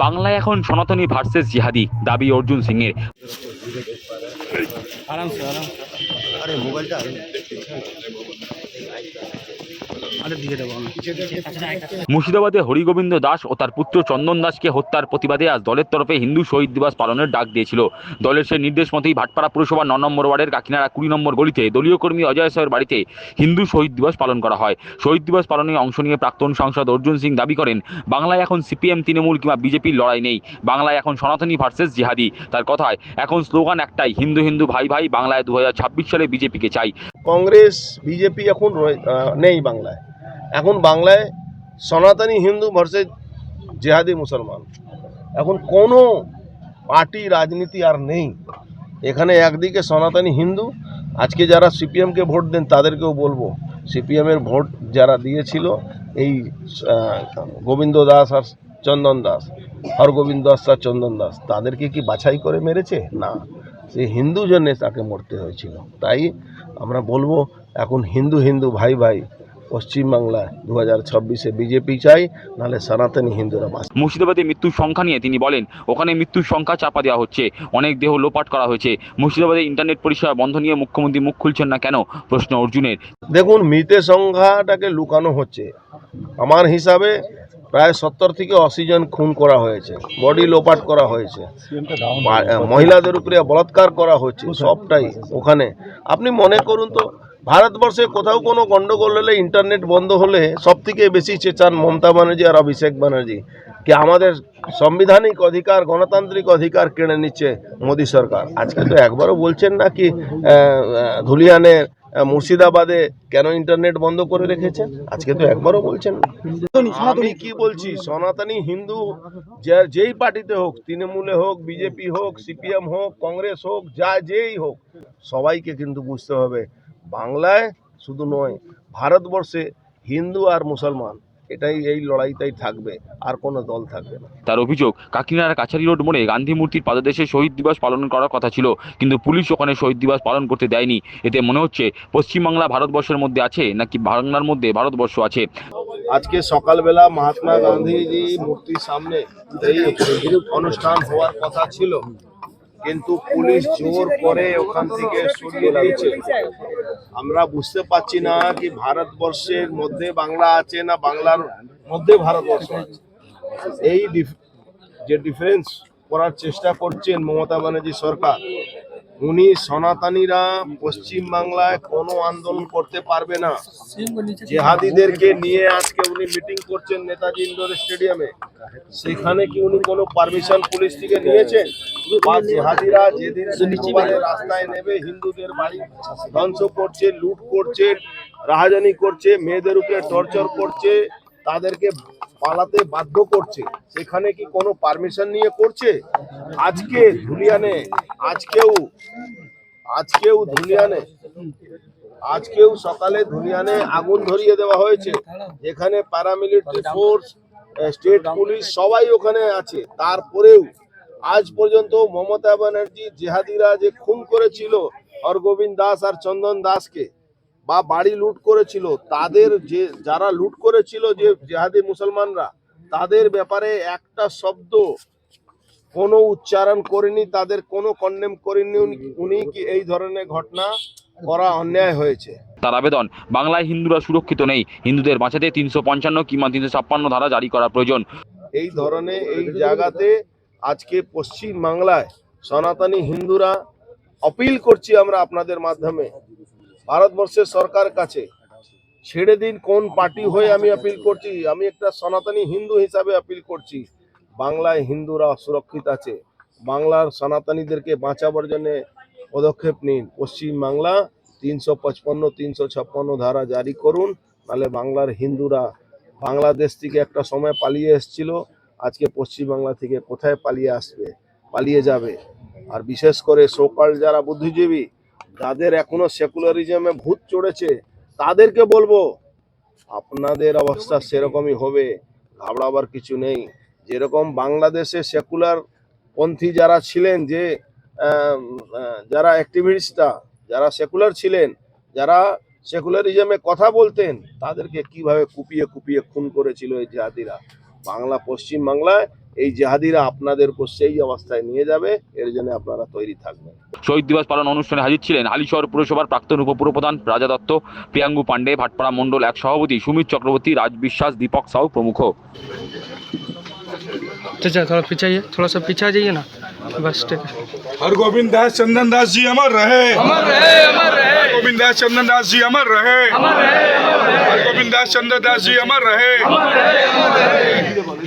বাংলায় এখন সনাতনী ভার্সেস জিহাদি দাবি অর্জুন সিং এর আরামসে আরে মোবাইলটা মুর্শিদাবাদে হরিগোবিন্দ দাস ও তার পুত্র চন্দন দাসকে হত্যার প্রতিবাদে আজ দলের তরফে হিন্দু শহীদ দিবস পালনের ডাক দিয়েছিল। দলের সেই নির্দেশ মতেই ভাটপাড়া পুরসভা ন নম্বর ওয়ার্ডের কাকিনাড়া কুড়ি নম্বর গলিতে দলীয় কর্মী অজয় সাহের বাড়িতে হিন্দু শহীদ দিবস পালন করা হয়। শহীদ দিবস পালনে অংশ নিয়ে প্রাক্তন সাংসদ অর্জুন সিং দাবি করেন বাংলায় এখন সিপিএম তৃণমূল কিংবা বিজেপির লড়াই নেই। বাংলায় এখন সনাতনী ভার্সেস জিহাদি। তার কথায় এখন স্লোগান একটাই হিন্দু হিন্দু ভাই ভাই বাংলায় দু হাজার ছাব্বিশ সালে বিজেপিকে চাই। কংগ্রেস বিজেপি এখন আহ, নেই বাংলায়। এখন বাংলায় সনাতনী হিন্দু ভার্সেস জেহাদি মুসলমান। এখন কোনো পার্টি রাজনীতি আর নেই। এখানে একদিকে সনাতনী হিন্দু আজকে যারা সিপিএমকে ভোট দেন তাদেরকেও বলব সিপিএমের ভোট যারা দিয়েছিল এই গোবিন্দ দাস আর চন্দন দাস হরগোবিন্দ দাস আর চন্দন দাস তাদেরকে কি বাছাই করে মেরেছে? না। সে হিন্দু জন্যে তাকে মরতে হয়েছিল। তাই আমরা বলব এখন হিন্দু হিন্দু ভাই ভাই পশ্চিমবাংলায় দু হাজার ছাব্বিশে বিজেপি চাই নাহলে সনাতনী হিন্দুরা বাস মুর্শিদাবাদে মৃত্যুর সংখ্যা নিয়ে তিনি বলেন ওখানে মৃত্যুর সংখ্যা চাপা দেওয়া হচ্ছে অনেক দেহ লোপাট করা হয়েছে। মুর্শিদাবাদে ইন্টারনেট পরিষেবা বন্ধ নিয়ে মুখ্যমন্ত্রী মুখ খুলছেন না কেন? প্রশ্ন অর্জুনের। দেখুন মৃতের সংখ্যাটাকে লুকানো হচ্ছে। আমার হিসাবে প্রায় সত্তর থেকে আশি জন খুন করা হয়েছে বডি লোপাট করা হয়েছে। মহিলাদের উপরে বলাৎকার করা হচ্ছে, সবটাই ওখানে। আপনি মনে করুন তো, ভারতবর্ষে কোথাও কোনো গণ্ডগোল হলে ইন্টারনেট বন্ধ হলে সব থেকে বেশি চেঁচান মমতা ব্যানার্জি আর অভিষেক ব্যানার্জি। কি আমাদের সাংবিধানিক অধিকার, গণতান্ত্রিক অধিকার কেড়ে নিচ্ছে মোদী সরকার? আজকে তো একবারও বলছেন না কি ধুলিয়ানের মুর্শিদাবাদে কেন ইন্টারনেট বন্ধ করে রেখেছেন? আজকে তো একবারও বলছেন আমি কি বলছি? সনাতনী হিন্দু যেই পার্টিতে হোক, তৃণমূলে হোক, বিজেপি হোক, সিপিএম হোক, কংগ্রেস হোক, যা যেই হোক, সবাইকে কিন্তু বুঝতে হবে, বাংলায় শুধু নয়, ভারতবর্ষে হিন্দু আর মুসলমান এটাই এই লড়াইটাই থাকবে আর কোনো দল থাকবে না। তার অভিযোগ কাকিনাড়া কাছারি রোড মোড়ে গান্ধী মূর্তির পাদদেশে শহীদ দিবস পালন করার কথা ছিল কিন্তু পুলিশ ওখানে শহীদ দিবস পালন করতে দেয়নি। এতে মনে হচ্ছে পশ্চিমবাংলা ভারতবর্ষের মধ্যে আছে নাকি বাংলার মধ্যে ভারতবর্ষ আছে? আজকে সকালবেলা মহাত্মা গান্ধীজি মূর্তির সামনে এই অনুষ্ঠান হওয়ার কথা ছিল। কিন্তু পুলিশ জোর করে ওখান থেকে সরিয়ে দিয়েছে। আমরা বুঝতে পারছি না কি ভারতবর্ষের মধ্যে বাংলা আছে না বাংলার মধ্যে ভারতবর্ষ আছে। এই যে ডিফারেন্স করার চেষ্টা করছেন মমতা ব্যানার্জি সরকার উনি সনাতনীরা পশ্চিম বাংলায় কোনো আন্দোলন করতে পারবে না। জেহাদিদেরকে নিয়ে আজকে উনি মিটিং করছেন নেতাজি ইন্ডোর স্টেডিয়ামে। সেখানে কি উনি কোনো পারমিশন পুলিশ থেকে নিয়েছেন? বা জেহাদিরা যেদিন রাস্তায় নেবে, হিন্দুদের বাড়ি ধ্বংস করছে, লুট করছে, রাহাজানি করছে, মেয়েদের উপরে টর্চার করছে তাদেরকে পালাতে বাধ্য করছে। সেখানে কি কোনো পারমিশন নিয়ে করছে? আজকে ধুলিয়ানে, আজকেও আজকেও ধুলিয়ানে, আজকেও সকালে ধুলিয়ানে আগুন ধরিয়ে দেওয়া হয়েছে। যেখানে প্যারামিলিটারি ফোর্স স্টেট পুলিশ সবাই ওখানে আছে। তারপরেও আজ পর্যন্ত মমতা ব্যানার্জি, জেহাদিরা যে খুন করেছিল হরগোবিন্দ দাস আর চন্দন দাসকে বা বাড়ি লুট করেছিল তাদের যে যারা লুট করেছিল যে জেহাদি মুসলমানরা তাদের ব্যাপারে একটা শব্দ কোনো উচ্চারণ করেনি তাদের কোনো কন্ডেম করেনি উনি- কি এই ধরনের ঘটনা করা অন্যায় হয়েছে? তার আবেদন বাংলায় হিন্দুরা সুরক্ষিত নেই হিন্দুদের বাঁচাতে তিনশো পঞ্চান্ন কিংবা তিনশো ছাপ্পান্ন ধারা জারি করা প্রয়োজন। এই ধরনের এই জায়গাতে আজকে পশ্চিম বাংলায় সনাতনী হিন্দুরা অপিল করছি আমরা আপনাদের মাধ্যমে। ভারতবর্ষের সরকার কাছে ছেড়ে দিন কোন পার্টি হয়ে আমি আপিল করছি। আমি একটা সনাতনী হিন্দু হিসাবে আপিল করছি। বাংলায় হিন্দুরা সুরক্ষিত আছে। বাংলার সনাতনীদেরকে বাঁচাবার জন্য পদক্ষেপ নিন। পশ্চিম বাংলা তিনশো পঁচপন্ন, তিনশো ছাপ্পান্ন ধারা জারি করুন, নাহলে বাংলার হিন্দুরা বাংলাদেশ থেকে একটা সময় পালিয়ে এসেছিল, আজকে পশ্চিমবাংলা থেকে কোথায় পালিয়ে আসবে? পালিয়ে যাবে। আর বিশেষ করে সোকাল যারা বুদ্ধিজীবী যাদের এখনও সেকুলারিজমে ভূত চড়েছে, তাদেরকে বলব, আপনাদের অবস্থা সেরকমই হবে, ঘাবড়াবার কিছু নেই। যেরকম বাংলাদেশে সেকুলার পন্থী যারা ছিলেন যে যারা অ্যাক্টিভিস্টরা যারা সেকুলার ছিলেন, যারা সেকুলারিজমে কথা বলতেন, তাদেরকে কীভাবে কুপিয়ে কুপিয়ে খুন করেছিল এই জাতিরা? বাংলা পশ্চিম বাংলায় এই জেহাদিরা আপনাদেরকে সেই অবস্থায় নিয়ে যাবে এর জন্য আপনারা তৈরি থাকবেন শহীদ দিবস পালন অনুষ্ঠানে হাজির ছিলেন হালিশহর পুরসভার প্রাক্তন উপপুরপ্রধান রাজা দত্ত প্রিয়াঙ্গু পাণ্ডে ভাটপাড়া মণ্ডল এক সভাপতি সুমিত চক্রবর্তী রাজ বিশ্বাস দীপক সাউ প্রমুখ चाचा थोड़ा पीछे आइए थोड़ा सा पीछे आ जाइए ना बस ठीक है हर गोविंद दास चंदन दास जी अमर रहे अमर रहे अमर रहे हर गोविंद दास चंदन दास जी अमर रहे अमर रहे हर गोविंद दास चंद्र दास जी अमर रहे अमर रहे